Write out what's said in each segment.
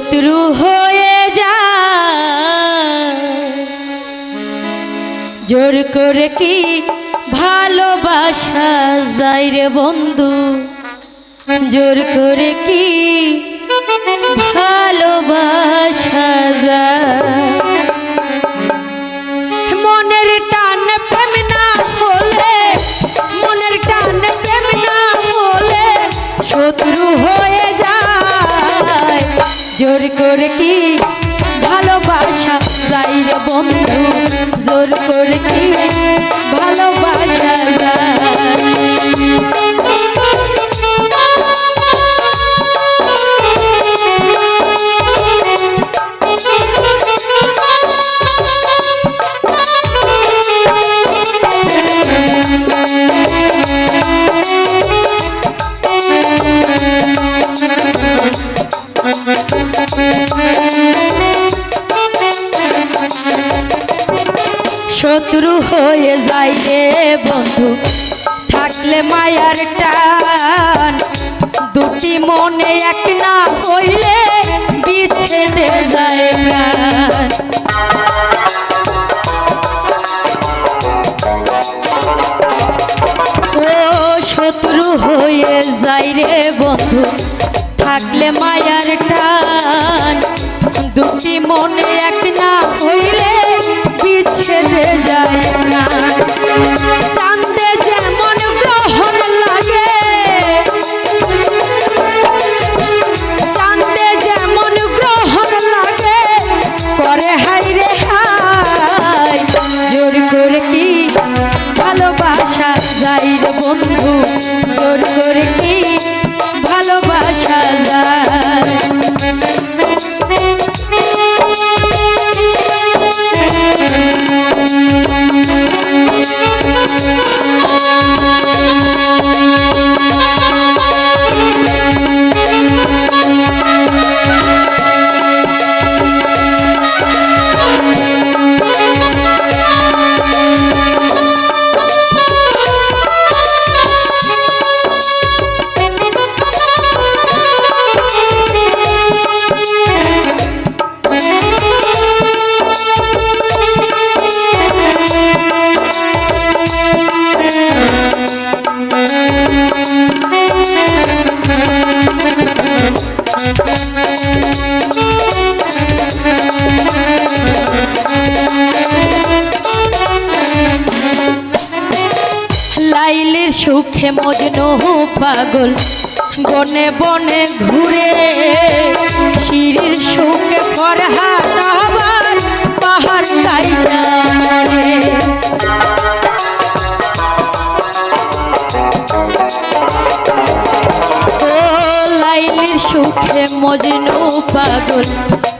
শত্রু হয়ে যা জোর করে কি ভালোবাসা যায় রে বন্ধু? জোর করে কি ভালোবাসা শত্রু হয়ে যায় রে বন্ধু। থাকলে মায়ার টান। দুটি মনে এক না হইলে বিছেদে যায় প্রাণ। শত্রু হয়ে যায় রে বন্ধু। থাকলে মায়ার টান। দুটি মনে এক সুখে মজনু পাগল। বনে বনে ঘুরে শিরির সুখে ফরহাত পাহাড় কাইটা ও লাইলির সুখে মজনু পাগল।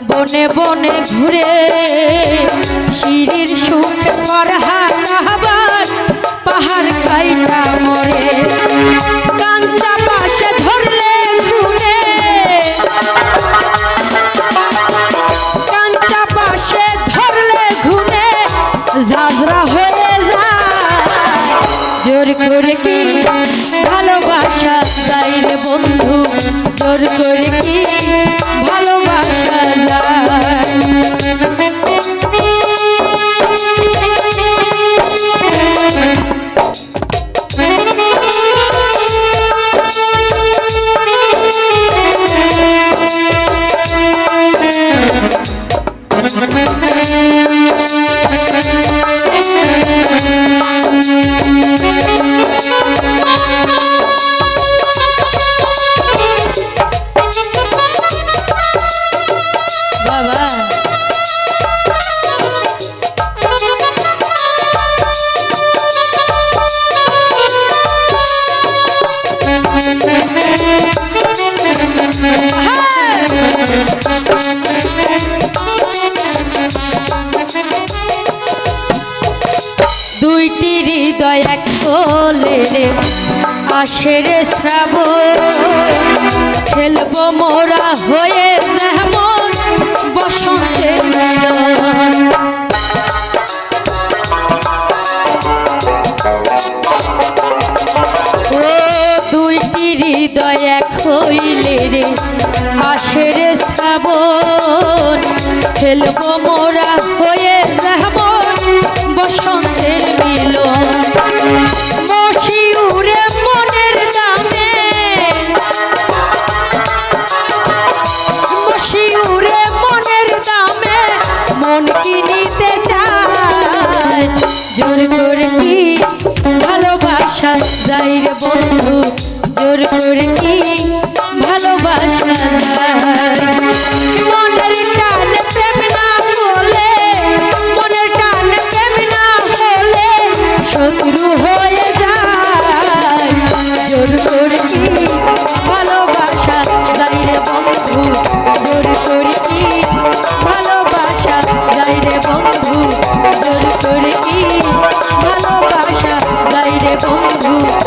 বনে বনে ঘুরে শিরির সুখে ফরহাত করে কি ভালোবাসা? তাই রে বন্ধু জোর করে কি ভালোবাসা কোলে রে আসে রে শ্রাবণ। খেলব মোরা হয়ে যেমন বসন্তের দুইটি হৃদয় এক হইলে রে আসে রে শ্রাবণ। ফেলব মোরা Ooh.